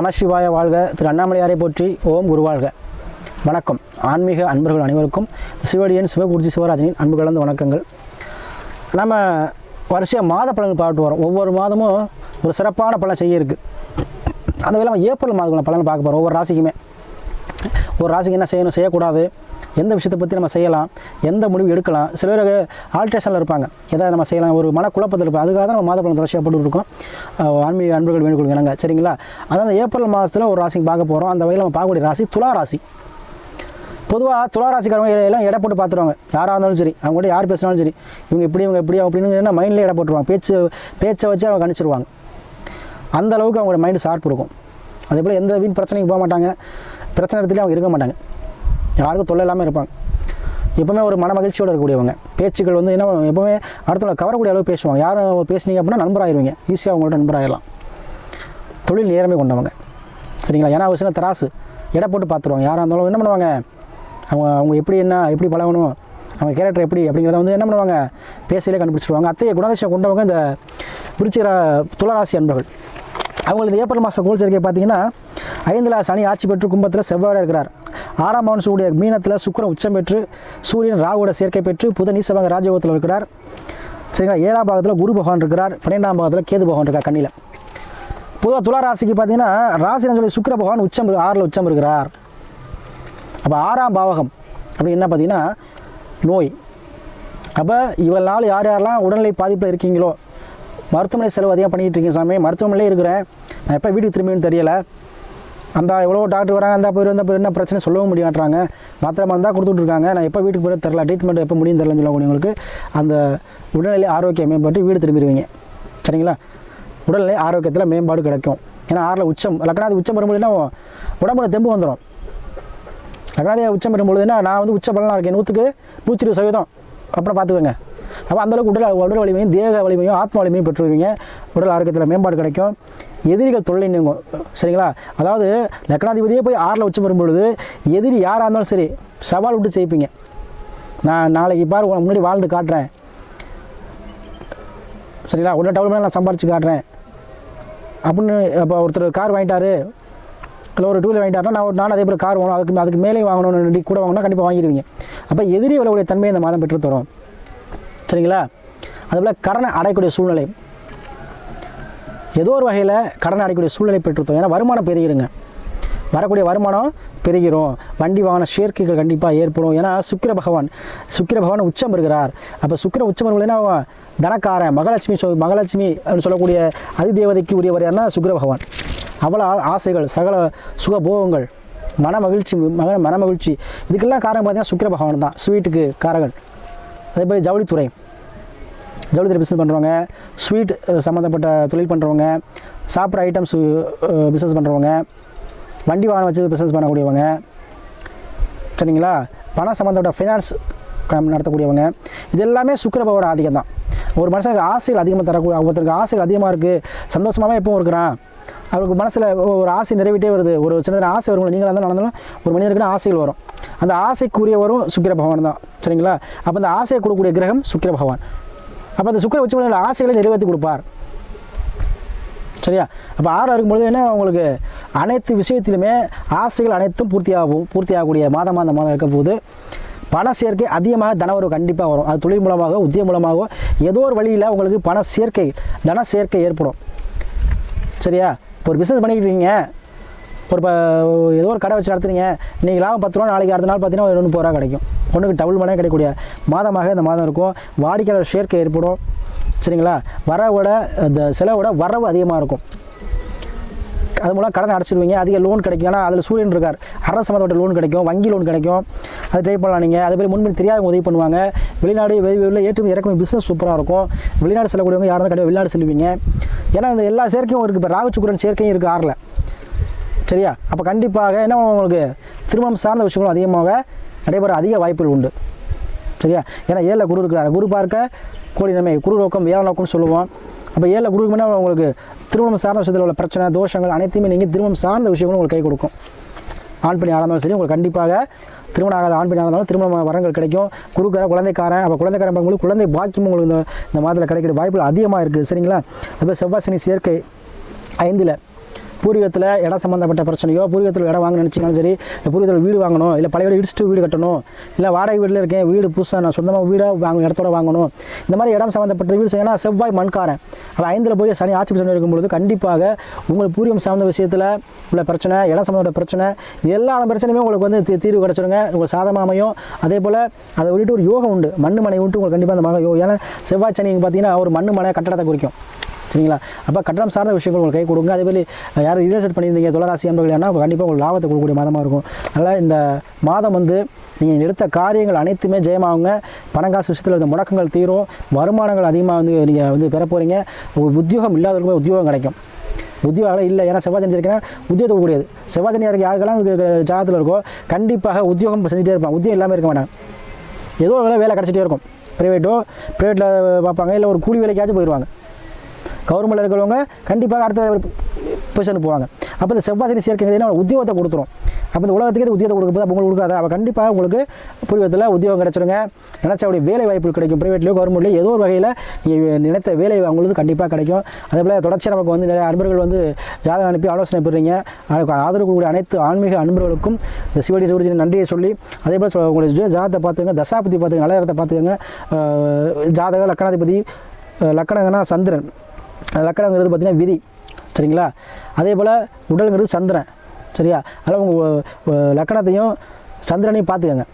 நம சிவாய வாழ்க. திரு அண்ணாமலையாரை போற்றி ஓம் குருவாழ்க வணக்கம். ஆன்மீக அன்பர்கள் அனைவருக்கும் சிவடியன் சிவகுருஜி சிவராஜனின் அன்பு கலந்த வணக்கங்கள். நம்ம வருஷம் மாத பலன்கள் பார்த்துட்டு வரோம். ஒவ்வொரு மாதமும் ஒரு சிறப்பான பலன் செய்ய இருக்குது அந்த வேலை நம்ம ஏப்ரல் மாதம் பலன் பார்க்க போகிறோம் ஒவ்வொரு ராசிக்குமே. ஒரு ராசிக்கு என்ன செய்யணும் செய்யக்கூடாது. எந்த விஷயத்தை பற்றி நம்ம செய்யலாம் எந்த முடிவு எடுக்கலாம் சில பேர் ஆல்ட்ரேஷனில் இருப்பாங்க. எதாவது நம்ம செய்யலாம் ஒரு மனக்குழப்பத்தில் இருப்போம். அதுக்காக தான் நம்ம மாத பலன் தொடர்ச்சியாக போட்டு இருக்கோம் ஆன்மீக அன்பர்கள் வேண்டுகோள் இணங்க. சரிங்களா? அதாவது ஏப்ரல் மாதத்தில் ஒரு ராசிக்கு பார்க்க போகிறோம் அந்த வகையில் நம்ம பார்க்கக்கூடிய ராசி துலா ராசி பொதுவாக துளாராசிக்காரவங்க எல்லாம் எடை போட்டு பார்த்துருவாங்க. யாராக இருந்தாலும் சரி அவங்க கூட யார் பேசினாலும் சரி இவங்க இப்படி இவங்க இப்படி அப்படின்னு மைண்டில் மைண்ட்லேயே எடை போட்டுருவாங்க. பேச்சு பேச்சை வச்சு அவங்க கணிச்சிருவாங்க. அந்த அளவுக்கு அவங்களோட மைண்டு ஷார்ப் இருக்கும். அதே போல் எந்த வீண் பிரச்சனைக்கு போக மாட்டாங்க. பிரச்சனை இடத்துலையும் அவங்க இருக்க மாட்டாங்க. யாருக்கும் தொல்லை இல்லாமல் இருப்பாங்க. எப்பவுமே ஒரு மன மகிழ்ச்சியோடு இருக்கக்கூடியவங்க. பேச்சுக்கள் வந்து என்ன எப்பவுமே அடுத்தவங்களை கவரக்கூடிய அளவு பேசுவாங்க. யாரும் பேசுனீங்க அப்படின்னா நண்பராயிருவீங்க. ஈஸியாக அவங்கள்ட்ட நண்பராயிடலாம் தொழில் நேரமே கொண்டவங்க. சரிங்களா? ஏன்னா அவசியம் தராசு எடை போட்டு பார்த்துருவாங்க யாராக இருந்தாலும் என்ன பண்ணுவாங்க? அவங்க அவங்க எப்படி என்ன எப்படி பழகணும் அவங்க கேரக்டர் எப்படி அப்படிங்கிறத வந்து என்ன பண்ணுவாங்க? பேசியிலே கண்டுபிடிச்சிருவாங்க. அத்தைய குணாதிசயம் கொண்டவங்க இந்த விருச்சிக துளராசி அன்பர்கள். அவங்களுக்கு ஏப்ரல் மாதம் கோல் சேர்க்கை பார்த்தீங்கன்னா ஐந்தில் சனி ஆட்சி பெற்று கும்பத்தில் செவ்வாய் இருக்கிறார். ஆறாம் பவன் சூரிய மீனத்தில் சுக்கரன் உச்சம் பெற்று சூரியன் ராகுவோட சேர்க்கை பெற்று புதன் நீசவங்க ராஜயோகத்தில் இருக்கிறார். சரிங்களா? ஏழாம் பாகத்தில் குரு பகவான் இருக்கிறார். பன்னெண்டாம் பாகத்தில் கேது பகவான் இருக்கார் கண்ணியில் பொதுவாக துலா ராசிக்கு பார்த்தீங்கன்னா ராசின்னு சொல்லி சுக்கிர பகவான் உச்சம் ஆறில் உச்சம் இருக்கிறார். அப்போ ஆறாம் பாவகம் அப்படி என்ன பார்த்தீங்கன்னா நோய். அப்போ இவள் நாள் யார் யாரெல்லாம் உடல்நிலை பாதிப்பில் இருக்கீங்களோ மருத்துவமனை செலவு அதிகம் பண்ணிகிட்டு இருக்கீங்க சாமி மருத்துவமனையிலே இருக்கிறேன். நான் எப்போ வீட்டுக்கு திரும்பின்னு தெரியலை. அந்த எவ்வளோ டாக்டர் வராங்க அந்த போய் வந்தால் போய் என்ன பிரச்சனை சொல்லவும் முடியாட்டுறாங்க. மாத்திரை மருந்து கொடுத்துட்டு இருக்காங்க நான் எப்போ வீட்டுக்கு போய் தரலாம் ட்ரீட்மெண்ட் எப்போ முடியும் தெரிலன்னு சொல்லக்கூடியவங்களுக்கு அந்த உடல்நிலை ஆரோக்கியம் மேம்பட்டு வீடு திரும்பிடுவீங்க. சரிங்களா? உடல்நிலை ஆரோக்கியத்தில் மேம்பாடு கிடைக்கும். ஏன்னா ஆறில் உச்சம் லக்னாதி உச்சம் வரும்போது என்ன உடம்புல தெம்பு வந்துடும் லக்னாதி உச்சம் வரும்பொழுதுன்னா என்ன நான் வந்து உச்ச பலனாக இருக்கேன். நூற்றுக்கு நூற்றி இருபது சதவீதம். அப்புறம் பார்த்துக்கோங்க. அப்போ அந்தளவுக்கு உடல் உடல் வலிமையும் தேக வலிமையும் ஆத்ம வலிமையும் பெற்றுருவீங்க. உடல் ஆரோக்கியத்தில் மேம்பாடு கிடைக்கும். எதிரிகள் தொல்லை நீங்கும். சரிங்களா? அதாவது லக்னாதிபதியே போய் ஆறில் உச்சம் வரும்பொழுது எதிரி யாராக இருந்தாலும் சரி சவால் விட்டு ஜெயிப்பீங்க. நான் நாளைக்கு பாரு முன்னாடி வாழ்ந்து காட்டுறேன். சரிங்களா? உடனே டவுன் நான் சம்பாரிச்சு காட்டுறேன். அப்படின்னு இப்போ ஒருத்தர் கார் வாங்கிட்டாரு. இல்லை ஒரு டூ வீலர் வாங்கிட்டாருன்னா நான் ஒரு நானும் அதே போல் கார் வாங்கணும் அதுக்கு அதுக்கு மேலே வாங்கணும்னு கூட வாங்கினா கண்டிப்பாக வாங்கிடுவீங்க. அப்போ எதிரி விலவுடைய தன்மையை இந்த மாதம் பெற்று தரும். சரிங்களா? அதுபோல் கடனை அடையக்கூடிய சூழ்நிலை. ஏதோ ஒரு வகையில் கடன் அடையக்கூடிய சூழ்நிலை பெற்றுத்தோம் ஏன்னா வருமானம் பெருகிருங்க. வரக்கூடிய வருமானம் பெருகிறோம் வண்டி வாகன சேர்க்கைகள் கண்டிப்பாக ஏற்படும். ஏன்னா சுக்கிர பகவான் சுக்கிர பகவான் உச்சம் இருக்கிறார் அப்போ சுக்கிர உச்சம் என்ன தனக்காரன் மகாலட்சுமி சொ மகாலட்சுமி அப்படின்னு சொல்லக்கூடிய அதிதேவதைக்கு உரியவர் யாருன்னா சுக்கிர பகவான். அவ்வளோ ஆ- ஆசைகள் சகல சுகபோகங்கள் மன மகிழ்ச்சி மக மன மகிழ்ச்சி இதுக்கெல்லாம் காரணம் பார்த்தீங்கன்னா சுக்கிர பகவான் தான். ஸ்வீட்டுக்கு காரகன். அதே மாதிரி ஜவுளித்துறை. ஜவுளித்துறை பிஸ்னஸ் பண்ணுறவங்க ஸ்வீட் சம்மந்தப்பட்ட தொழில் பண்ணுறவங்க சாப்பிட்ற ஐட்டம்ஸ் பிஸ்னஸ் பண்ணுறவங்க வண்டி வாகனம் வச்சு பிஸ்னஸ் பண்ணக்கூடியவங்க சரிங்களா? பணம் சம்மந்தப்பட்ட ஃபைனான்ஸ் நடத்தக்கூடியவங்க இது எல்லாமே சுக்கிரபவரோட ஆதிக்கம் தான். ஒரு மனுஷனுக்கு ஆசைகள் அதிகமாக தரக்கூடிய ஒருத்தருக்கு ஆசைகள் அதிகமாக இருக்குது சந்தோஷமாகவே எப்பவும் இருக்கிறான். அவருக்கு மனசில் ஒரு ஆசை நிறைவேட்டே வருது. ஒரு சின்ன ஆசை வரும் நீங்களாக தான் நடந்தாலும் ஒரு மனிதருக்கு ஆசைகள் வரும். அந்த ஆசைக்குரியவரும் சுக்கிர பகவான் தான் சரிங்களா? அப்போ அந்த ஆசையை கொடுக்கக்கூடிய கிரகம் சுக்கிர பகவான். அப்போ அந்த சுக்கிர உச்ச ஆசைகளை நிறைவேற்றி கொடுப்பார். சரியா? அப்போ ஆறாக இருக்கும்பொழுது என்ன உங்களுக்கு? அனைத்து விஷயத்திலுமே ஆசைகள் அனைத்தும் பூர்த்தியாகும் பூர்த்தியாகக்கூடிய மாதமாக அந்த மாதம் இருக்கும்போது போது பண சேர்க்கை அதிகமாக தனவரவு கண்டிப்பாக வரும். அது தொழில் மூலமாக உத்தியம் மூலமாக ஏதோ ஒரு வழியில் உங்களுக்கு பண சேர்க்கை தன சேர்க்கை ஏற்படும். சரியா? இப்போ ஒரு பிஸ்னஸ் பண்ணிக்கிட்டு இருக்கீங்க. ஒரு ப ஏதோ ஒரு கடை வச்சு நடத்துறீங்க இன்றைக்கி லாபம் பத்து ரூபா நாளைக்கு அடுத்த நாள் பார்த்தீங்கன்னா ஒரு முப்பது ரூபா கிடைக்கும். ஒன்றுக்கு டபுள் மடங்கு கிடைக்கக்கூடிய மாதமாக இந்த மாதம் இருக்கும். வாடிக்கையாளர் சேர்க்கை ஏற்படும். சரிங்களா? வரவோட இந்த செலவோட வரவு அதிகமாக இருக்கும். அது மூலம் கடன் அடைச்சிடுவீங்க அதிக லோன் கிடைக்கும். ஏன்னா அதில் சூரியன் இருக்கார். அரசு சம்மந்தப்பட்ட லோன் கிடைக்கும். வங்கி லோன் கிடைக்கும். அது ட்ரை பண்ணலாம் நீங்கள் அதே மாதிரி முன்பின் தெரியாதவங்க உதவி பண்ணுவாங்க. வெளிநாடு வெளி வெளியில் ஏற்றுமதி இறக்குமதி பிஸ்னஸ் சூப்பராக இருக்கும். வெளிநாடு செல்லக்கூடியவங்க யாரும் கிடையாது வெளிநாடு செல்வீங்க. ஏன்னா இந்த எல்லா சேர்க்கையும் இருக்குது இப்போ ராகுச்சுக்குரன் சேர்க்கையும் இருக்குது ஆறில். சரியா? அப்போ கண்டிப்பாக என்ன உங்களுக்கு? திருமணம் சார்ந்த விஷயங்களும் அதிகமாக நடைபெற அதிக வாய்ப்புகள் உண்டு. சரியா? ஏன்னா ஏழில் குரு இருக்கிறார். குரு பார்க்க கோடி நன்மை. குரு நோக்கம் வேலை நோக்கம்னு சொல்லுவோம். அப்போ ஏழில் குரு உங்களுக்கு? திருமணம் சார்ந்த விஷயத்தில் உள்ள பிரச்சனை தோஷங்கள் அனைத்தையுமே நீங்கள் திருமணம் சார்ந்த விஷயங்களும் உங்களுக்கு கை கொடுக்கும். ஆண் பெண் ஆனாலும் சரி உங்களுக்கு கண்டிப்பாக திருமணம் ஆகாத ஆண் பெண் ஆனாலும் திருமண வரங்கள் கிடைக்கும். குருக்கார குழந்தைக்காரன் அப்போ குழந்தைக்காரன் பார்க்கும்போது குழந்தை பாக்கியம் உங்களுக்கு இந்த இந்த மாதத்தில் கிடைக்கிற வாய்ப்புகள் அதிகமாக இருக்குது சரிங்களா? அப்போ செவ்வாய் சனி சேர்க்கை ஐந்தில் பூர்வீகத்தில் இடம் சம்மந்தப்பட்ட பிரச்சனையோ பூர்வீகத்தில் இடம் வாங்க நினச்சினாலும் சரி இந்த பூர்வீகத்தில் வீடு வாங்கணும் இல்லை பழைய வீடு இடிச்சுட்டு வீடு கட்டணும் இல்லை வாடகை வீட்டில் இருக்கேன் வீடு புதுசாக நான் சொந்தமாக வீடாக வாங்க இடத்தோட வாங்கணும் இந்த மாதிரி இடம் சம்மந்தப்பட்ட வீடு செய்யணும் செவ்வாய் மண்காரன். அது ஐந்தில் போய் சனி ஆட்சி பிரச்சனை இருக்கும்பொழுது கண்டிப்பாக உங்களுக்கு பூர்வீகம் சார்ந்த விஷயத்தில் உள்ள பிரச்சனை இடம் சம்மந்தப்பட்ட பிரச்சனை எல்லா பிரச்சனையுமே உங்களுக்கு வந்து தீ- தீர்வு கிடச்சிருங்க. உங்களுக்கு சாதமாமையும் அமையும். அதே போல் அதை விட்டுட்டு ஒரு யோகம் உண்டு. மண் மனை விட்டு உங்களுக்கு கண்டிப்பாக அந்த மன யோகம் ஏன்னா செவ்வாய் சனி பார்த்தீங்கன்னா ஒரு மண் மனை கட்டடத்தை குறிக்கும். சரிங்களா? அப்போ கட்டணம் சார்ந்த விஷயங்கள் உங்களுக்கு கை கொடுங்க. அதே மாதிரி யாரும் ரியல் எஸ்டேட் பண்ணியிருந்தீங்க துளராசி அன்பர்கள் ஏன்னா கண்டிப்பாக உங்களுக்கு லாபத்தை கொடுக்கக்கூடிய மாதமாக இருக்கும். அதனால் இந்த மாதம் வந்து நீங்கள் எடுத்த காரியங்கள் அனைத்துமே ஜெயமாகுங்க. பணம் காசு விஷயத்தில் இந்த முடக்கங்கள் தீரும். வருமானங்கள் அதிகமாக வந்து நீங்கள் வந்து பெற போகிறீங்க உத்தியோகம் இல்லாதவர்களுமே உத்தியோகம் கிடைக்கும். உத்தியோகம் இல்லை ஏன்னா செவ்வாய் செஞ்சிருக்கேன்னா உத்தியோகத்தை கூடியது செவ்வாய் சனி யாருக்கெல்லாம் இது ஜாதத்தில் இருக்கோ கண்டிப்பாக உத்தியோகம் செஞ்சுட்டே இருப்பாங்க. உத்தியோகம் இல்லாமல் இருக்க மாட்டாங்க. ஏதோ வேலை வேலை கிடச்சிட்டே இருக்கும். ப்ரைவேட்டோ ப்ரைவேட்டில் பார்ப்பாங்க. இல்லை ஒரு கூலி வேலைக்காச்சும் போயிடுவாங்க கவர்மெண்ட்டில் இருக்கிறவங்க கண்டிப்பாக அடுத்த பொசிஷனுக்கு போவாங்க. அப்போ இந்த செவ்வாய் சனி சேர்க்கை உத்தியோகத்தை கொடுத்துரும். அப்போ இந்த உலகத்துக்கு இது உத்தியோகத்தை கொடுக்கும்போது அப்போ உங்களுக்கு கொடுக்காது. அப்போ கண்டிப்பாக உங்களுக்கு பூர்வீகத்தில் உத்தியோகம் கிடச்சிருங்க. நினச்சபடி வேலை வாய்ப்பு கிடைக்கும். ப்ரைவேட்லேயோ கவர்மெண்ட்லேயோ ஏதோ ஒரு வகையில் நீங்கள் நினைத்த வேலை அவங்களுக்கு கண்டிப்பாக கிடைக்கும். அதே போல் தொடர்ச்சியாக நமக்கு வந்து நிறைய அன்பர்கள் வந்து ஜாதகம் அனுப்பி ஆலோசனை பெறுறீங்க. ஆதரவு கூடிய அனைத்து ஆன்மீக அன்பர்களுக்கும் இந்த சிவடி சிவடி நன்றியை சொல்லி அதே போல் உங்களுக்கு ஜாதத்தை பார்த்துங்க தசாபதி பார்த்துங்க நல்ல இடத்தை பார்த்துக்கங்க ஜாதக லக்கணாதிபதி லக்கணங்கன்னா சந்திரன். லக்கணங்கிறது பார்த்தீங்கன்னா விதி சரிங்களா? அதே போல் உடலுங்கிறது சந்திரன் சரியா? அதனால் உங்கள் லக்கணத்தையும் சந்திரனையும் பார்த்துக்கோங்க.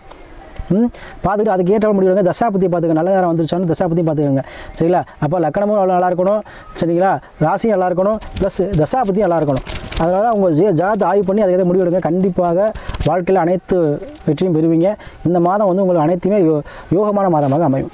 ம்? பார்த்துட்டு அதுக்கு ஏற்ற முடிவுங்க தசாபதி பார்த்துக்கங்க. நல்ல நேரம் வந்துருச்சான்னு தசாபத்தியும் பார்த்துக்கங்க. சரிங்களா? அப்போ லக்கணமும் அவ்வளோ நல்லா இருக்கணும் சரிங்களா? ராசியும் நல்லா இருக்கணும் ப்ளஸ் தசாபத்தியும் நல்லா இருக்கணும். அதனால் உங்கள் ஜே ஜாத் ஆய்வு பண்ணி அதுக்கு முடிவு எடுங்க கண்டிப்பாக வாழ்க்கையில் அனைத்து வெற்றியும் பெறுவீங்க. இந்த மாதம் வந்து உங்களுக்கு அனைத்துமே யோ யோகமான மாதமாக அமையும்.